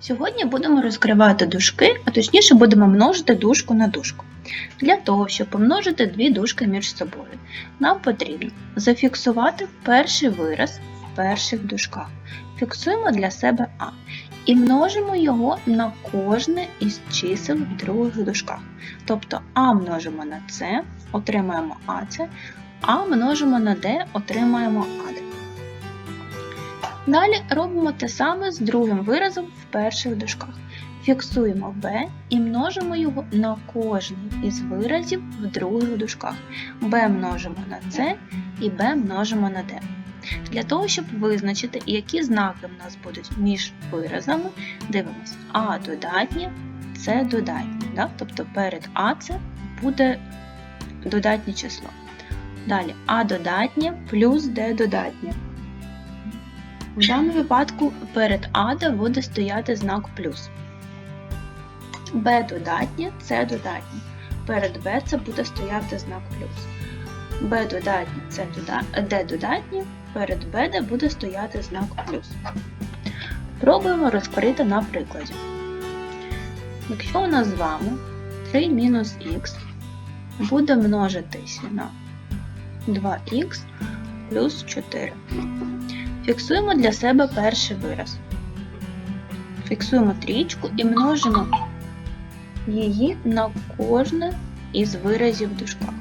Сьогодні будемо розкривати дужки, а точніше будемо множити дужку на дужку. Для того, щоб помножити дві дужки між собою, нам потрібно зафіксувати перший вираз в перших дужках. Фіксуємо для себе А і множимо його на кожне із чисел в других дужках. Тобто А множимо на С, отримаємо АЦ, А множимо на Д, отримаємо АД. Далі робимо те саме з другим виразом в перших дужках. Фіксуємо b і множимо його на кожний із виразів в других дужках. b множимо на c і b множимо на d. Для того, щоб визначити, які знаки в нас будуть між виразами, дивимось а додатнє, c додатнє. Да? Тобто перед а це буде додатнє число. Далі а додатнє плюс d додатнє. В даному випадку перед ада буде стояти знак плюс. Б додатнє, С додатнє. Перед Б це буде стояти знак плюс. Б додатнє, С додатнє, Д додатнє, перед Б де буде стояти знак плюс. Пробуємо розкрити на прикладі. Якщо у нас з вами 3 мінус х буде множитися на 2х плюс 4. Фіксуємо для себе перший вираз. Фіксуємо трічку і множимо її на кожне із виразів в дужках.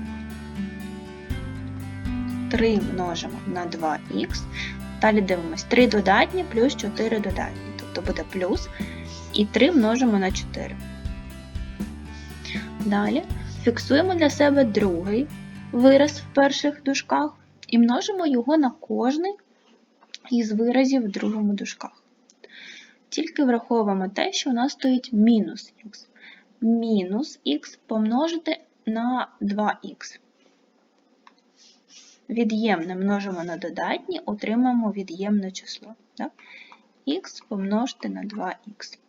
3 множимо на 2х. Далі дивимось 3 додатні плюс 4 додатні. Тобто буде плюс. І 3 множимо на 4. Далі фіксуємо для себе другий вираз в перших дужках і множимо його на кожний із виразів в другому дужках. Тільки враховуємо те, що у нас стоїть мінус х. Мінус х помножити на 2х. Від'ємне множимо на додатнє, отримаємо від'ємне число. Х помножити на 2х.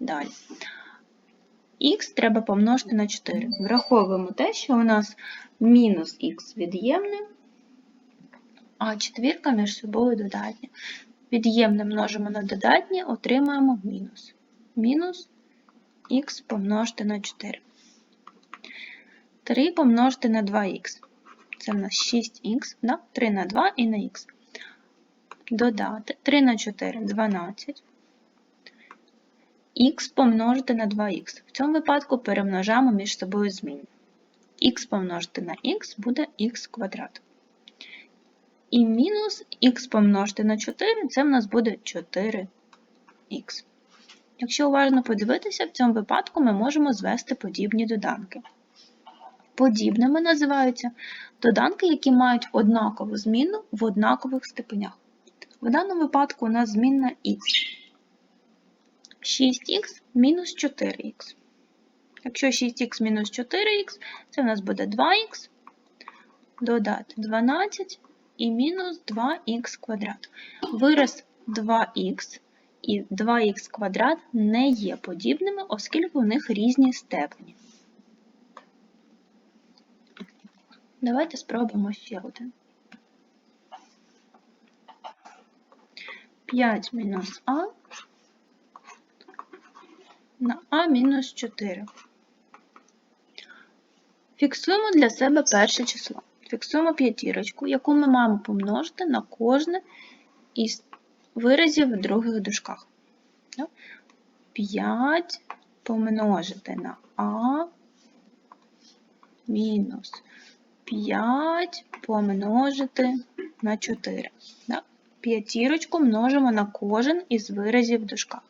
Далі. х треба помножити на 4. Враховуємо те, що у нас мінус х від'ємне, а четвірка між собою додатня. Від'ємне множимо на додатнє, отримаємо мінус. Мінус х помножити на 4. 3 помножити на 2х. Це в нас 6х, да? 3 на 2 і на х. Додати 3 на 4 12. х помножити на 2х. В цьому випадку перемножаємо між собою змінні. х помножити на х буде х квадрат. І мінус х помножити на 4 це в нас буде 4х. Якщо уважно подивитися, в цьому випадку ми можемо звести подібні доданки. Подібними називаються доданки, які мають однакову зміну в однакових степенях. В даному випадку у нас змінна х. 6х мінус 4х. Якщо 6х мінус 4х, це в нас буде 2х, додати 12 і мінус 2х квадрат. Вираз 2х і 2х квадрат не є подібними, оскільки у них різні степені. Давайте спробуємо ще один. 5 мінус а на а мінус 4. Фіксуємо для себе перше число. Фіксуємо п'ятірочку, яку ми маємо помножити на кожне із виразів в других дужках. 5 помножити на а мінус 5 помножити на 4. П'ятірочку множимо на кожен із виразів в дужках.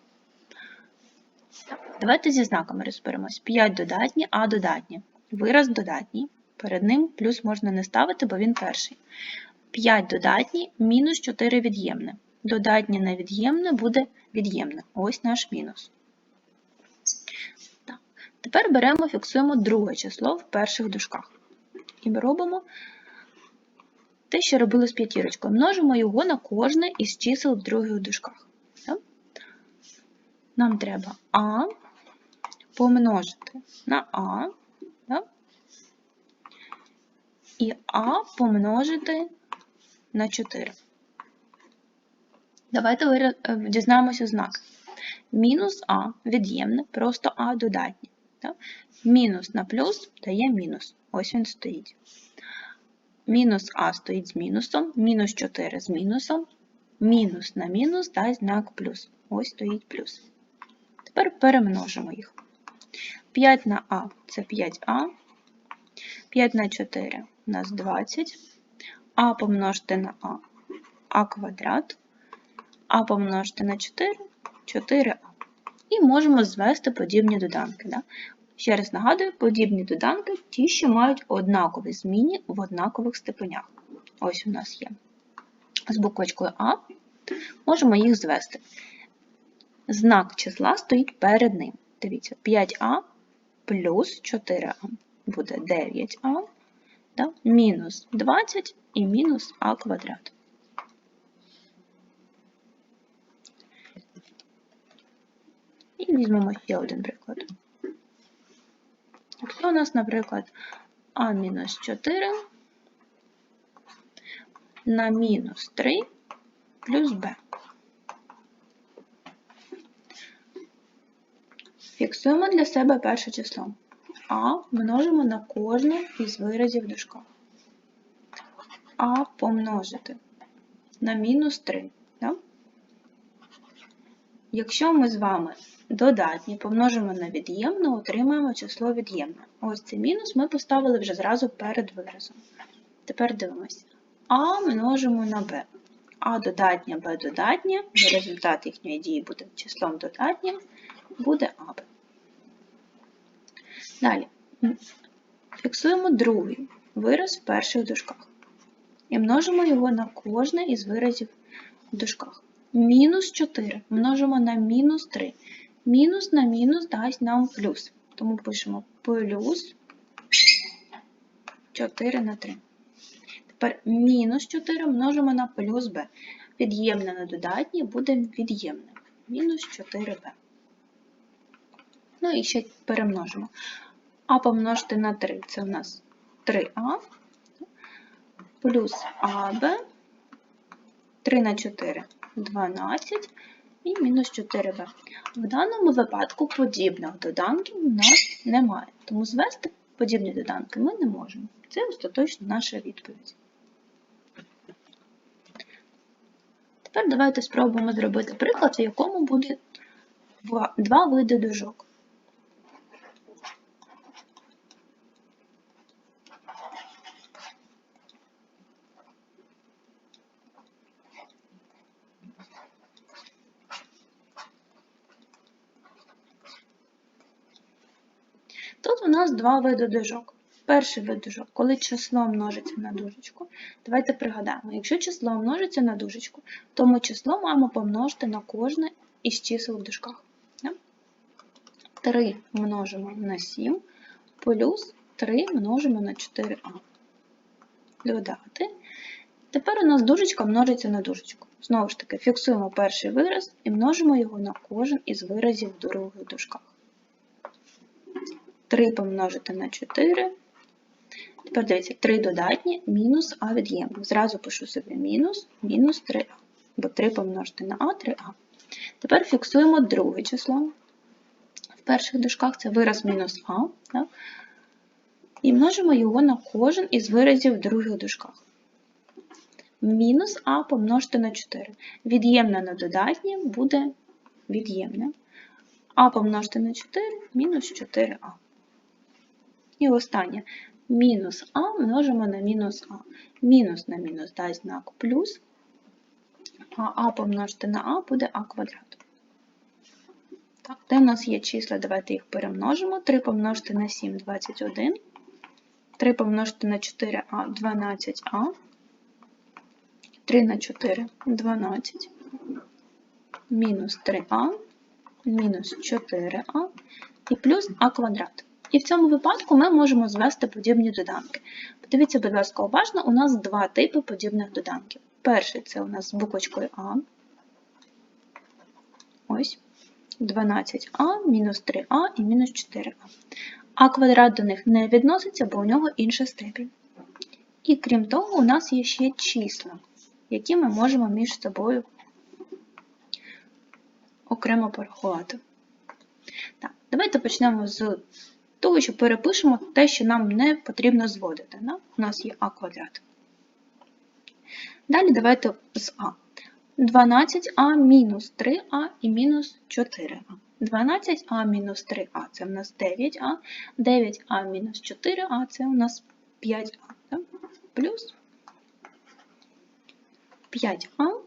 Давайте зі знаками розберемось. 5 додатні, а додатні. Вираз додатній. Перед ним плюс можна не ставити, бо він перший. 5 додатні, мінус 4 від'ємне. Додатнє на від'ємне буде від'ємне. Ось наш мінус. Тепер беремо, фіксуємо друге число в перших дужках. І робимо те, що робили з п'ятірочкою. Множимо його на кожне із чисел в других дужках. Нам треба А помножити на А. І А помножити на 4. Давайте дізнаємося знак. Мінус А від'ємне, просто А додатнє. Мінус на плюс дає мінус. Ось він стоїть. Мінус А стоїть з мінусом, мінус 4 з мінусом, мінус на мінус дасть знак плюс. Ось стоїть плюс. Тепер перемножимо їх. 5 на А це 5А, 5 на 4 у нас 20, А помножити на А, А квадрат, А помножити на 4, 4А. І можемо звести подібні доданки. Да? Ще раз нагадую, подібні доданки ті, що мають однакові зміни в однакових степенях. Ось у нас є. З буквочкою А можемо їх звести. Знак числа стоїть перед ним. Дивіться, 5А плюс 4А буде 9А, да? мінус 20 і мінус А квадрат. І візьмемо ще один приклад. Якщо у нас, наприклад, А мінус 4 на мінус 3 плюс Б. Фіксуємо для себе перше число. А множимо на кожне із виразів в дужках. А помножити на мінус 3. Да? Якщо ми з вами додатні помножимо на від'ємне, отримаємо число від'ємне. Ось цей мінус ми поставили вже зразу перед виразом. Тепер дивимося. А множимо на b. А додатнє, b додатнє, результат їхньої дії буде числом додатнім, буде АБ. Далі. Фіксуємо другий вираз в перших дужках. І множимо його на кожне із виразів в дужках. Мінус 4 множимо на мінус 3. Мінус на мінус дасть нам плюс. Тому пишемо плюс 4 на 3. Тепер мінус 4 множимо на плюс b. Від'ємне на додатнє буде від'ємне. Мінус 4b. Ну і ще перемножимо. А помножити на 3 це у нас 3а плюс АБ 3 на 4 12 і мінус 4b. В даному випадку подібних доданків у нас немає, тому звести подібні доданки ми не можемо. Це остаточно наша відповідь. Тепер давайте спробуємо зробити приклад, в якому буде два види дужок. Тут у нас два види дужок. Перший вид дужок, коли число множиться на дужечку. Давайте пригадаємо, якщо число множиться на дужечку, то ми число маємо помножити на кожне із чисел в дужках. 3 множимо на 7 плюс 3 множимо на 4а. Додати. Тепер у нас дужечка множиться на дужечку. Знову ж таки, фіксуємо перший вираз і множимо його на кожен із виразів в других дужках. 3 помножити на 4. Тепер дивіться, 3 додатні, мінус А від'ємне. Зразу пишу собі мінус, мінус 3а. Бо 3 помножити на А, 3а. Тепер фіксуємо друге число. В перших дужках це вираз мінус А. Так? І множимо його на кожен із виразів в других дужках. Мінус А помножити на 4. Від'ємне на додатнє буде від'ємне. А помножити на 4 мінус 4а. І останнє. Мінус А множимо на мінус А. Мінус на мінус дасть знак плюс, а А помножити на А буде А квадрат. Так, Де в нас є числа, давайте їх перемножимо. 3 помножити на 7 21. 3 помножити на 4а 12а. 3 на 4 12. Мінус 3а, мінус 4а і плюс а квадрат. І в цьому випадку ми можемо звести подібні доданки. Подивіться, будь ласка, уважно, у нас два типи подібних доданків. Перший це у нас з буквочкою А. Ось. 12а, мінус 3а і мінус 4а. А квадрат до них не відноситься, бо у нього інша степінь. І крім того, у нас є ще числа, які ми можемо між собою окремо порахувати. Так, давайте почнемо з того, що перепишемо те, що нам не потрібно зводити. У нас є а квадрат. Далі давайте з а. 12а мінус 3а і мінус 4а. 12а мінус 3а це в нас 9а, 9а мінус 4а це у нас 5а. Да? Плюс 5а.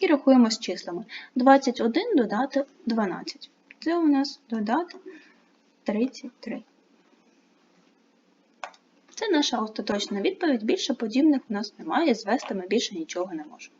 І рахуємо з числами. 21 додати 12. Це у нас додати 33. Це наша остаточна відповідь. Більше подібних у нас немає, звести ми більше нічого не можемо.